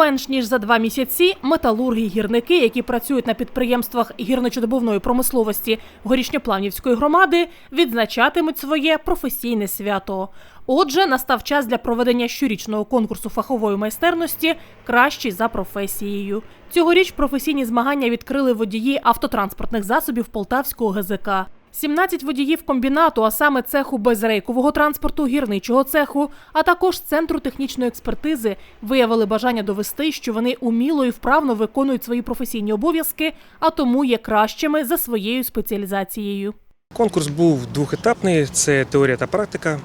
Менш ніж за два місяці металурги й гірники, які працюють на підприємствах гірничодобувної промисловості Горішньоплавнівської громади, відзначатимуть своє професійне свято. Отже, настав час для проведення щорічного конкурсу фахової майстерності Кращий за професією. Цьогоріч професійні змагання відкрили водії автотранспортних засобів Полтавського ГЗК. 17 водіїв комбінату, а саме цеху безрейкового транспорту, гірничого цеху, а також центру технічної експертизи, виявили бажання довести, що вони уміло і вправно виконують свої професійні обов'язки, а тому є кращими за своєю спеціалізацією. Конкурс був двохетапний: це теорія та практика.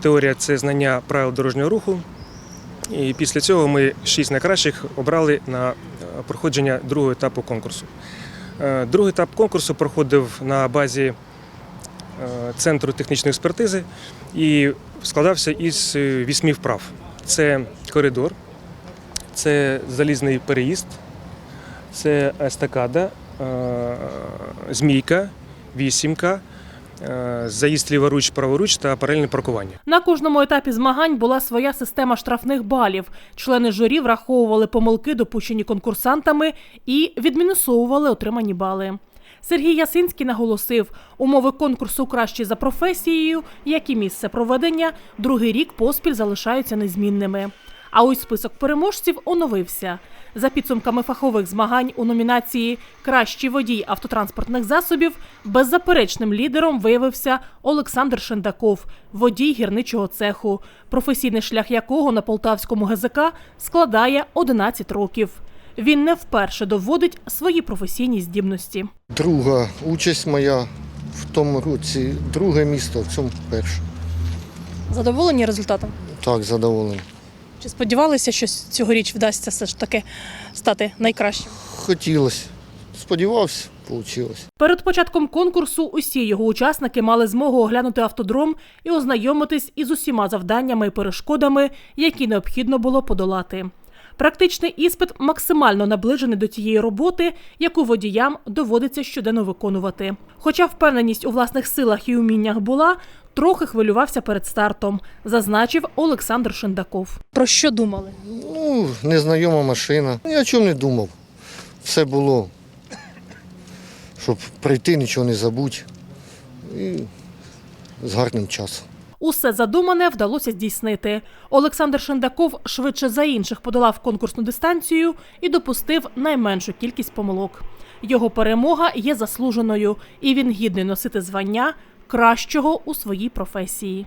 Теорія це знання правил дорожнього руху. І після цього ми шість найкращих обрали на проходження другого етапу конкурсу. Е, Другий етап конкурсу проходив на базі е, центру технічної експертизи і складався із е, вісьми вправ: це коридор, це залізний переїзд, це естакада, змійка, вісімка, заїзд ліворуч, праворуч та паралельне паркування. На кожному етапі змагань була своя система штрафних балів. Члени журі враховували помилки, допущені конкурсантами, і відмінусовували отримані бали. Сергій Ясинський наголосив, умови конкурсу кращі за професією, як і місце проведення, другий рік поспіль залишаються незмінними. А ось список переможців оновився. За підсумками фахових змагань у номінації Кращий водій автотранспортних засобів беззаперечним лідером виявився Олександр Шендаков, водій гірничого цеху, професійний шлях якого на полтавському ГЗК складає 11 років. Він не вперше доводить свої професійні здібності. Друга участь моя в тому році, друге місто, в цьому перше. Задоволені результатом? Так, задоволений. Чи сподівалися, що цьогоріч вдасться все ж таки стати найкращим? Хотілося. Сподівався, вийшло. Перед початком конкурсу усі його учасники мали змогу оглянути автодром і ознайомитись із усіма завданнями і перешкодами, які необхідно було подолати. Практичний іспит максимально наближений до тієї роботи, яку водіям доводиться щоденно виконувати. Хоча впевненість у власних силах і уміннях була, трохи хвилювався перед стартом, зазначив Олександр Шендаков. Про що думали? Ну, незнайома машина. Я о чому не думав. Все було, щоб прийти, нічого не забути. І з гарним часом. Усе задумане вдалося здійснити. Олександр Шендаков швидше за інших подолав конкурсну дистанцію і допустив найменшу кількість помилок. Його перемога є заслуженою, і він гідний носити звання кращого у своїй професії.